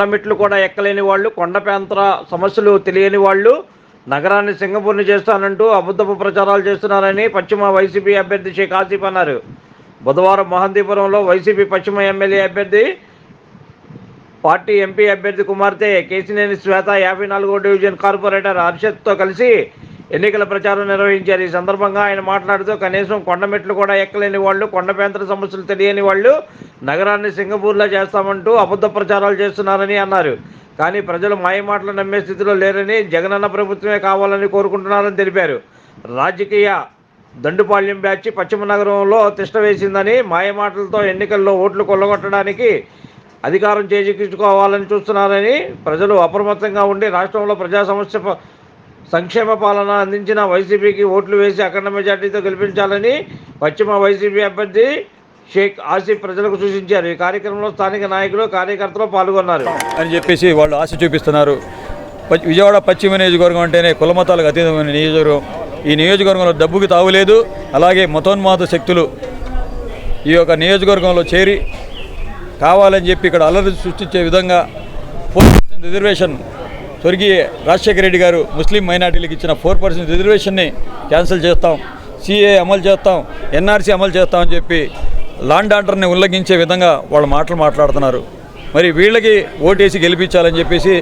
కొండమిట్లు కూడా ఎక్కలేని వాళ్ళు కొండ ప్రాంత సమస్యలు తెలియని వాళ్ళు నగరాన్ని సింగపూర్ని చేస్తానంటూ అబద్ధపు ప్రచారాలు చేస్తున్నారని పశ్చిమ వైసీపీ అభ్యర్థి షేక్ ఆసిఫ్ అన్నారు. బుధవారం మహందీపురంలో వైసీపీ పశ్చిమ ఎమ్మెల్యే అభ్యర్థి పార్టీ ఎంపీ అభ్యర్థి కుమార్తె కేసినేని శ్వేత యాభై నాలుగో డివిజన్ కార్పొరేటర్ హర్షత్తో కలిసి ఎన్నికల ప్రచారం నిర్వహించారు. ఈ సందర్భంగా ఆయన మాట్లాడుతూ కనీసం కొండమెట్లు కూడా ఎక్కలేని వాళ్ళు కొండ సమస్యలు తెలియని వాళ్ళు నగరాన్ని సింగపూర్లో చేస్తామంటూ అబద్ధ ప్రచారాలు చేస్తున్నారని అన్నారు. కానీ ప్రజలు మాయమాటలు నమ్మే స్థితిలో లేరని జగనన్న ప్రభుత్వమే కావాలని కోరుకుంటున్నారని తెలిపారు. రాజకీయ దండుపాళ్యం బ్యాచ్ పశ్చిమ నగరంలో తిష్ట వేసిందని మాయమాటలతో ఎన్నికల్లో ఓట్లు కొల్లగొట్టడానికి అధికారం చేజిక్కించుకోవాలని చూస్తున్నారని ప్రజలు అప్రమత్తంగా ఉండి రాష్ట్రంలో ప్రజా సమస్య సంక్షేమ పాలన అందించిన వైసీపీకి ఓట్లు వేసి అఖండ మెజార్టీతో గెలిపించాలని పశ్చిమ వైసీపీ అభ్యర్థి షేక్ ఆసిఫ్ ప్రజలకు సూచించారు. ఈ కార్యక్రమంలో స్థానిక నాయకులు కార్యకర్తలు పాల్గొన్నారు. అని చెప్పేసి వాళ్ళు ఆశ చూపిస్తున్నారు. విజయవాడ పశ్చిమ నియోజకవర్గం అంటేనే కులమతాలకు అతీతమైన నియోజకవర్గం. ఈ నియోజకవర్గంలో డబ్బుకి తావులేదు అలాగే మతోన్మాద శక్తులు ఈ యొక్క నియోజకవర్గంలో చేరి కావాలని చెప్పి ఇక్కడ అల్లరి సృష్టించే విధంగా రిజర్వేషన్ స్వర్గీయ రాజశేఖర రెడ్డి గారు ముస్లిం మైనార్టీలకు ఇచ్చిన ఫోర్ పర్సెంట్ రిజర్వేషన్ని క్యాన్సిల్ చేస్తాం సిఏ అమలు చేస్తాం ఎన్ఆర్సీ అమలు చేస్తామని చెప్పి లాండ్ ఆర్డర్ని ఉల్లంఘించే విధంగా వాళ్ళ మాటలు మాట్లాడుతున్నారు. మరి వీళ్ళకి ఓటేసి గెలిపించాలని చెప్పేసి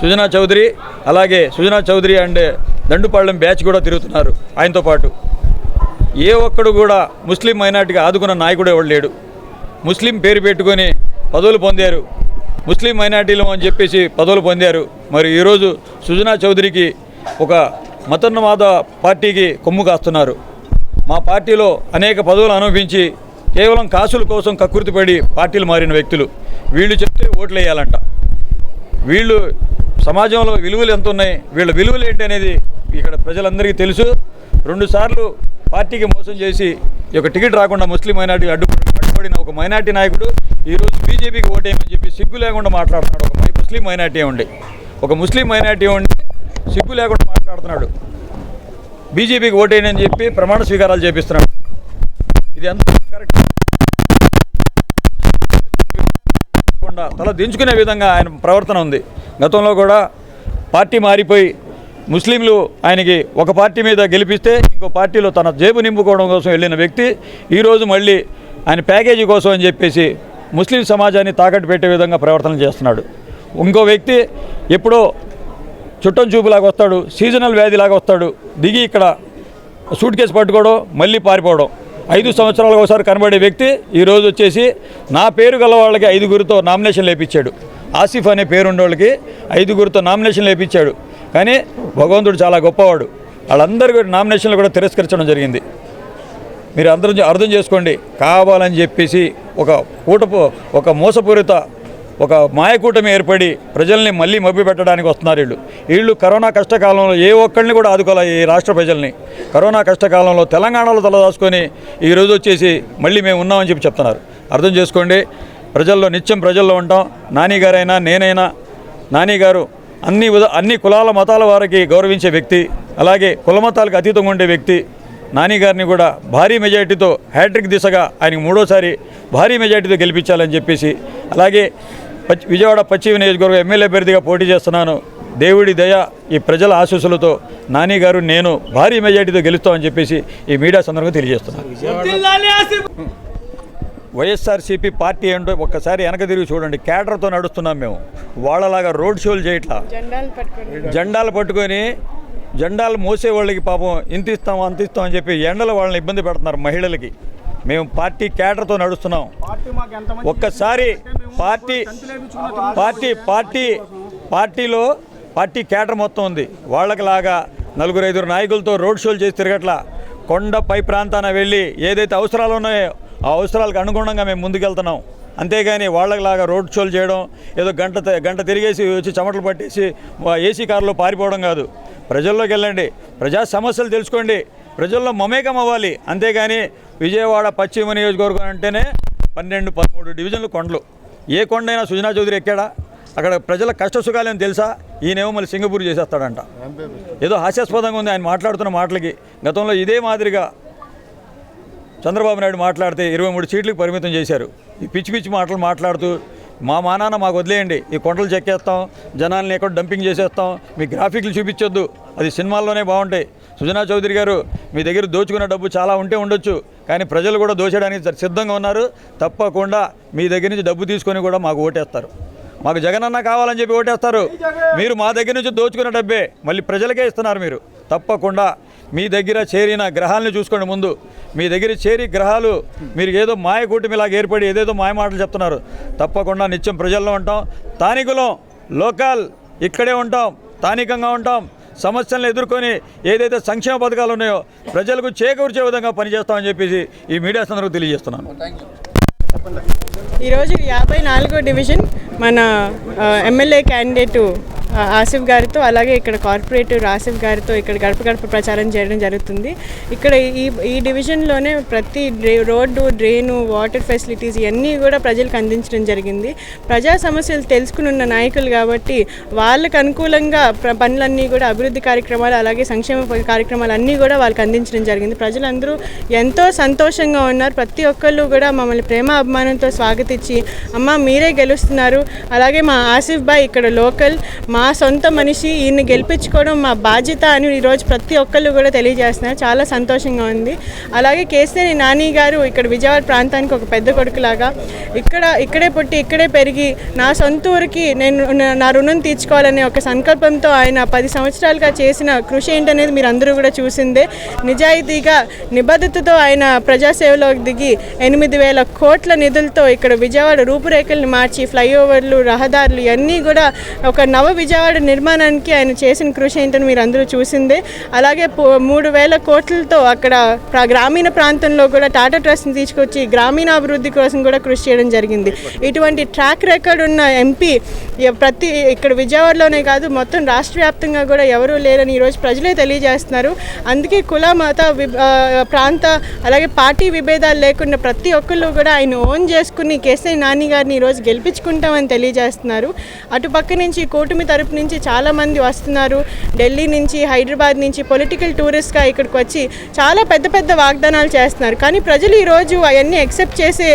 సుజనా చౌదరి అలాగే సుజనా చౌదరి అండ్ దండుపాళ్యం బ్యాచ్ కూడా తిరుగుతున్నారు ఆయనతో పాటు. ఏ ఒక్కడు కూడా ముస్లిం మైనార్టీగా ఆదుకున్న నాయకుడు ఎవడు లేడు. ముస్లిం పేరు పెట్టుకొని పదవులు పొందారు. ముస్లిం మైనార్టీలు అని చెప్పేసి పదవులు పొందారు. మరి ఈరోజు సుజనా చౌదరికి ఒక మతన్నవాద పార్టీకి కొమ్ము కాస్తున్నారు. మా పార్టీలో అనేక పదవులు అనుభవించి కేవలం కాసుల కోసం కక్కుర్తిపడి పార్టీలు మారిన వ్యక్తులు. వీళ్ళు చెప్తే ఓట్లు వేయాలంట వీళ్ళు సమాజంలో విలువలు ఎంత ఉన్నాయి వీళ్ళ విలువలు ఏంటి అనేది ఇక్కడ ప్రజలందరికీ తెలుసు. రెండుసార్లు పార్టీకి మోసం చేసి ఈ యొక్క టికెట్ రాకుండా ముస్లిం మైనార్టీ అడ్డు అడ్డుపడిన ఒక మైనార్టీ నాయకుడు ఈరోజు బీజేపీకి ఓటేయమని చెప్పి సిగ్గు లేకుండా మాట్లాడుతున్నాడు ఒక ముస్లిం మైనార్టీ ఉండి. ఒక ముస్లిం మైనార్టీ ఉండి సిగ్గు లేకుండా మాట్లాడుతున్నాడు. బీజేపీకి ఓటేయని అని చెప్పి ప్రమాణ స్వీకారాలు చేపిస్తున్నాడు. ఇది ఎంత కరెక్ట్? తల దించుకునే విధంగా ఆయన ప్రవర్తన ఉంది. గతంలో కూడా పార్టీ మారిపోయి ముస్లింలు ఆయనకి ఒక పార్టీ మీద గెలిపిస్తే ఇంకో పార్టీలో తన జేబు నింపుకోవడం కోసం వెళ్ళిన వ్యక్తి ఈరోజు మళ్ళీ ఆయన ప్యాకేజీ కోసం అని చెప్పేసి ముస్లిం సమాజాన్ని తాకట్టు పెట్టే విధంగా ప్రవర్తన చేస్తున్నాడు. ఇంకో వ్యక్తి ఎప్పుడో చుట్టం చూపులాగా వస్తాడు సీజనల్ వ్యాధిలాగా వస్తాడు దిగి ఇక్కడ సూట్ కేసు పట్టుకోవడం మళ్ళీ పారిపోవడం. ఐదు సంవత్సరాలకు ఒకసారి కనబడే వ్యక్తి ఈరోజు వచ్చేసి నా పేరు గల వాళ్ళకి ఐదుగురితో నామినేషన్ లేపించాడు ఆసిఫ్ అనే పేరుండోళ్ళకి ఐదుగురితో నామినేషన్ లేపించాడు కానీ భగవంతుడు చాలా గొప్పవాడు. వాళ్ళందరూ కూడా నామినేషన్లు కూడా తిరస్కరించడం జరిగింది. మీరు అందరం అర్థం చేసుకోండి. కావాలని చెప్పేసి ఒక కూటపు ఒక మోసపూరిత ఒక మాయకూటమి ఏర్పడి ప్రజల్ని మళ్ళీ మభ్య పెట్టడానికి వస్తున్నారు వీళ్ళు. వీళ్ళు కరోనా కష్టకాలంలో ఏ ఒక్కరిని కూడా ఆదుకోవాలి ఈ రాష్ట్ర ప్రజల్ని. కరోనా కష్టకాలంలో తెలంగాణలో తలదాచుకొని ఈరోజు వచ్చేసి మళ్ళీ మేము ఉన్నామని చెప్పి చెప్తున్నారు. అర్థం చేసుకోండి. ప్రజల్లో నిత్యం ప్రజల్లో ఉంటాం. నాని గారైనా నేనైనా నానిగారు అన్ని అన్ని కులాల మతాల వారికి గౌరవించే వ్యక్తి అలాగే కుల మతాలకు అతీతంగా ఉండే వ్యక్తి నాని గారిని కూడా భారీ మెజార్టీతో హ్యాట్రిక్ దిశగా ఆయనకి మూడోసారి భారీ మెజార్టీతో గెలిపించాలని చెప్పేసి అలాగే విజయవాడ పశ్చిమ నియోజకవర్గం ఎమ్మెల్యే అభ్యర్థిగా పోటీ చేస్తున్నాను. దేవుడి దయ ఈ ప్రజల ఆశీస్సులతో నాని గారు నేను భారీ మెజార్టీతో గెలుస్తామని చెప్పేసి ఈ మీడియా సందర్భంగా తెలియజేస్తున్నాను. వైఎస్ఆర్సీపీ పార్టీ ఏంటో ఒక్కసారి వెనక తిరిగి చూడండి. కేడర్తో నడుస్తున్నాం మేము. వాళ్ళలాగా రోడ్ షోలు చేయట్లా. జెండాలు పట్టుకొని జెండాలు మోసే వాళ్ళకి పాపం ఇంత ఇస్తాం అంత ఇస్తాం అని చెప్పి ఎండలు వాళ్ళని ఇబ్బంది పెడుతున్నారు మహిళలకి. మేము పార్టీ కేడర్తో నడుస్తున్నాం. ఒక్కసారి పార్టీ పార్టీ పార్టీ పార్టీలో పార్టీ కేటర్ మొత్తం ఉంది. వాళ్ళకి లాగా నలుగురు ఐదుగురు నాయకులతో రోడ్ షోలు చేసి తిరగట్లా కొండ పై ప్రాంతాన వెళ్ళి ఏదైతే అవసరాలు ఉన్నాయో ఆ అవసరాలకు అనుగుణంగా మేము ముందుకెళ్తున్నాం. అంతేగాని వాళ్ళలాగా రోడ్ షోలు చేయడం ఏదో గంట గంట తిరిగేసి వచ్చి చెమటలు పట్టేసి ఏసీ కారులో పారిపోవడం కాదు. ప్రజల్లోకి వెళ్ళండి. ప్రజా సమస్యలు తెలుసుకోండి. ప్రజల్లో మమేకం అవ్వాలి. అంతేగాని విజయవాడ పశ్చిమ నియోజకవర్గం అంటేనే పన్నెండు పదమూడు డివిజన్లు కొండలు. ఏ కొండైనా సుజనా చౌదరి ఎక్కాడా? అక్కడ ప్రజల కష్ట సుఖాలేమో తెలుసా? ఈయనేమో మళ్ళీ సింగపూర్ చేసేస్తాడంట. ఏదో హాస్యాస్పదంగా ఉంది ఆయన మాట్లాడుతున్న మాటలకి. గతంలో ఇదే మాదిరిగా చంద్రబాబు నాయుడు మాట్లాడితే ఇరవై మూడు సీట్లకు పరిమితం చేశారు. ఈ పిచ్చి పిచ్చి మాటలు మాట్లాడుతూ మా మానాన మాకు వదిలేయండి. ఈ కొండలు చెక్కేస్తాం జనాల్ని ఎక్కడ డంపింగ్ చేసేస్తాం మీ గ్రాఫిక్లు చూపించొద్దు. అది సినిమాల్లోనే బాగుంటాయి. సుజనా చౌదరి గారు మీ దగ్గర దోచుకున్న డబ్బు చాలా ఉంటే ఉండొచ్చు. కానీ ప్రజలు కూడా దోచడానికి సిద్ధంగా ఉన్నారు. తప్పకుండా మీ దగ్గర నుంచి డబ్బు తీసుకొని కూడా మాకు ఓటేస్తారు. మాకు జగనన్న కావాలని చెప్పి ఓటేస్తారు. మీరు మా దగ్గర నుంచి దోచుకున్న డబ్బే. మళ్ళీ ప్రజలకే ఇస్తున్నారు మీరు. తప్పకుండా మీ దగ్గర చేరిన గ్రహాలను చూసుకోండి ముందు. మీ దగ్గర చేరి గ్రహాలు మీరు ఏదో మాయ కూటమిలాగా ఏర్పడి ఏదేదో మాయ మాటలు చెప్తున్నారు. తప్పకుండా నిత్యం ప్రజల్లో ఉంటాం. స్థానికులం లోకల్ ఇక్కడే ఉంటాం. స్థానికంగా ఉంటాం. సమస్యలను ఎదుర్కొని ఏదైతే సంక్షేమ పథకాలు ఉన్నాయో ప్రజలకు చేకూర్చే విధంగా పనిచేస్తామని చెప్పేసి ఈ మీడియా సందర్భంగా తెలియజేస్తున్నాను. ఈరోజు యాభై నాలుగో డివిజన్ మన ఎమ్మెల్యే క్యాండిడేటు ఆసిఫ్ గారితో అలాగే ఇక్కడ కార్పొరేటివ్ ఆసిఫ్ గారితో ఇక్కడ గడప గడప ప్రచారం చేయడం జరుగుతుంది. ఇక్కడ ఈ ఈ డివిజన్లోనే ప్రతి రోడ్డు డ్రైను వాటర్ ఫెసిలిటీస్ ఇవన్నీ కూడా ప్రజలకు అందించడం జరిగింది. ప్రజా సమస్యలు తెలుసుకుని ఉన్న నాయకులు కాబట్టి వాళ్ళకు అనుకూలంగా పనులన్నీ కూడా అభివృద్ధి కార్యక్రమాలు అలాగే సంక్షేమ కార్యక్రమాలు అన్నీ కూడా వాళ్ళకి అందించడం జరిగింది. ప్రజలందరూ ఎంతో సంతోషంగా ఉన్నారు. ప్రతి ఒక్కళ్ళు కూడా మమ్మల్ని ప్రేమ అభిమానంతో స్వాగతించి అమ్మ మీరే గెలుస్తున్నారు. అలాగే మా ఆసిఫ్ బాయ్ ఇక్కడ లోకల్ మా సొంత మనిషి ఈయన్ని గెలిపించుకోవడం మా బాధ్యత అని ఈరోజు ప్రతి ఒక్కళ్ళు కూడా తెలియజేస్తున్నారు. చాలా సంతోషంగా ఉంది. అలాగే కేసీఆర్ నాని గారు ఇక్కడ విజయవాడ ప్రాంతానికి ఒక పెద్ద కొడుకులాగా ఇక్కడ ఇక్కడే పుట్టి ఇక్కడే పెరిగి నా సొంత ఊరికి నేను నా- నా రుణం తీర్చుకోవాలనే ఒక సంకల్పంతో ఆయన పది సంవత్సరాలుగా చేసిన కృషి ఏంటనేది మీరు అందరూ కూడా చూసిందే. నిజాయితీగా నిబద్ధతతో ఆయన ప్రజాసేవలోకి దిగి ఎనిమిది వేల కోట్ల నిధులతో ఇక్కడ విజయవాడ రూపురేఖల్ని మార్చి ఫ్లైఓవర్లు రహదారులు ఇవన్నీ కూడా ఒక నవ విజయ విజయవాడ నిర్మాణానికి ఆయన చేసిన కృషి ఏంటని మీరు అందరూ చూసిందే. అలాగే పో- మూడు వేల కోట్లతో అక్కడ గ్రామీణ ప్రాంతంలో కూడా టాటా ట్రస్ట్ని తీసుకొచ్చి గ్రామీణ అభివృద్ధి కోసం కూడా కృషి చేయడం జరిగింది. ఇటువంటి ట్రాక్ రికార్డ్ ఉన్న ఎంపీ ప్రతి ఇక్కడ విజయవాడలోనే కాదు మొత్తం రాష్ట్ర వ్యాప్తంగా కూడా ఎవరూ లేరని ఈరోజు ప్రజలే తెలియజేస్తున్నారు. అందుకే కుల మత ప్రాంత అలాగే పార్టీ విభేదాలు లేకుండా ప్రతి ఒక్కళ్ళు కూడా ఆయన ఓన్ చేసుకుని కేసీ నాని గారిని ఈరోజు గెలిపించుకుంటామని తెలియజేస్తున్నారు. అటు పక్క నుంచి కూటమి తరపు నుంచి చాలామంది వస్తున్నారు. ఢిల్లీ నుంచి హైదరాబాద్ నుంచి పొలిటికల్ టూరిస్ట్గా ఇక్కడికి వచ్చి చాలా పెద్ద పెద్ద వాగ్దానాలు చేస్తున్నారు. కానీ ప్రజలు ఈరోజు అవన్నీ ఎక్సెప్ట్ చేసే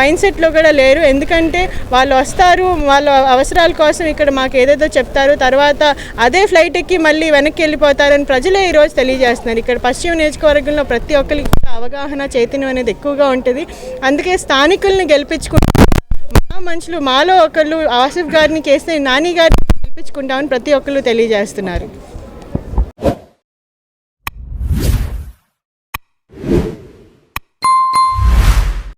మైండ్ సెట్లో కూడా లేరు. ఎందుకంటే వాళ్ళు వస్తారు వాళ్ళ అవసరాల కోసం ఇక్కడ మాకు ఏదేదో చెప్తారు. తర్వాత అదే ఫ్లైట్ ఎక్కి మళ్ళీ వెనక్కి వెళ్ళిపోతారని ప్రజలే ఈరోజు తెలియజేస్తున్నారు. ఇక్కడ పశ్చిమ నియోజకవర్గంలో ప్రతి ఒక్కరికి కూడా అవగాహన చైతన్యం అనేది ఎక్కువగా ఉంటుంది. అందుకే స్థానికుల్ని గెలిపించుకుంటారు మా మనుషులు మాలో ఒకళ్ళు ఆసిఫ్ గారిని కేస్తే నాని గారిని గెలిపించుకుంటామని ప్రతి ఒక్కళ్ళు తెలియజేస్తున్నారు.